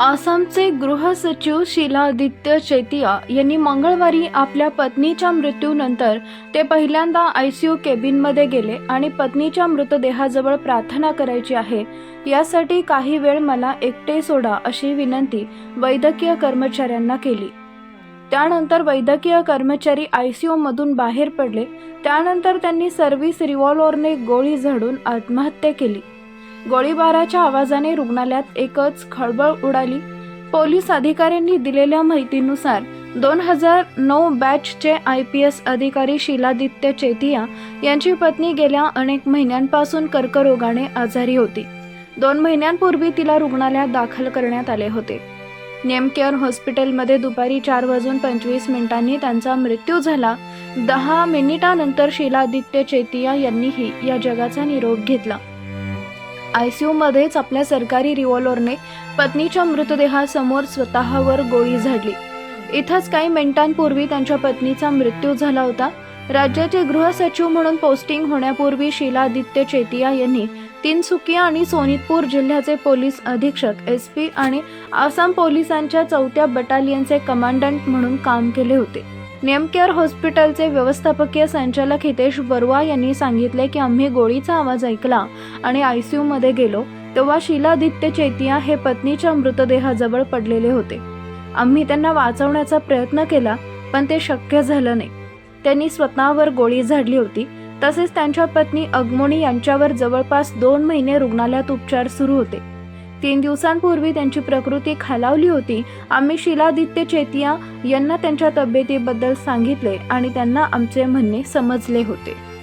आसामचे गृह सचिव शीलादित्य चैतिया यांनी मंगळवारी आपल्या पत्नीच्या मृत्यूनंतर ते पहिल्यांदा आयसीयू केबिनमध्ये गेले आणि पत्नीच्या मृतदेहाजवळ प्रार्थना करायची आहे. यासाठी काही वेळ मला एकटे सोडा अशी विनंती वैद्यकीय कर्मचाऱ्यांना केली. त्यानंतर वैद्यकीय कर्मचारी आय सी यूमधून बाहेर पडले. त्यानंतर त्यांनी सर्व्हिस रिव्हॉल्व्हरने गोळी झाडून आत्महत्या केली. गोळीबाराच्या आवाजाने रुग्णालयात एकच खळबळ उडाली. पोलीस अधिकाऱ्यांनी दिलेल्या माहितीनुसार दोन हजार नऊ बॅचचे आय पी एस अधिकारी शीलादित्य चेतिया यांची पत्नी गेल्या अनेक महिन्यांपासून कर्करोगाने आजारी होती. दोन महिन्यांपूर्वी तिला रुग्णालयात दाखल करण्यात आले होते. नेमकेअर हॉस्पिटलमध्ये दुपारी चार वाजून पंचवीस मिनिटांनी त्यांचा मृत्यू झाला. दहा मिनिटानंतर शीलादित्य चेतिया यांनीही या जगाचा निरोप घेतला. आयसीयूमध्येच आपल्या सरकारी रिव्हॉल्व्हरने पत्नीच्या मृतदेहासमोर स्वतःवर गोळी झाडली. इथंच काही मिनिटांपूर्वी त्यांच्या पत्नीचा मृत्यू झाला होता. राज्याचे गृहसचिव म्हणून पोस्टिंग होण्यापूर्वी शीलादित्य चेतिया यांनी तिनसुकिया आणि सोनितपूर जिल्ह्याचे पोलीस अधीक्षक एस पी आणि आसाम पोलिसांच्या चौथ्या बटालियनचे कमांडंट म्हणून काम केले होते. नेमकेअर हॉस्पिटलचे व्यवस्थापकीय संचालक हितेश बरुआ यांनी सांगितले की आम्ही गोळीचा आवाज ऐकला आणि आय सी मध्ये गेलो तेव्हा शीलादित्य चेतिया हे पत्नीच्या मृतदेहाजवळ पडलेले होते. आम्ही त्यांना वाचवण्याचा प्रयत्न केला पण ते शक्य झालं नाही. त्यांनी स्वतःवर गोळी झाडली होती. तसेच त्यांच्या पत्नी अगमोणी यांच्यावर जवळपास दोन महिने रुग्णालयात उपचार सुरू होते. तीन दिवसांपूर्वी त्यांची प्रकृती खालावली होती. आम्ही शिलादित्य चेतिया यांना त्यांच्या तब्येतीबद्दल सांगितले आणि त्यांना आमचे म्हणणे समजले होते.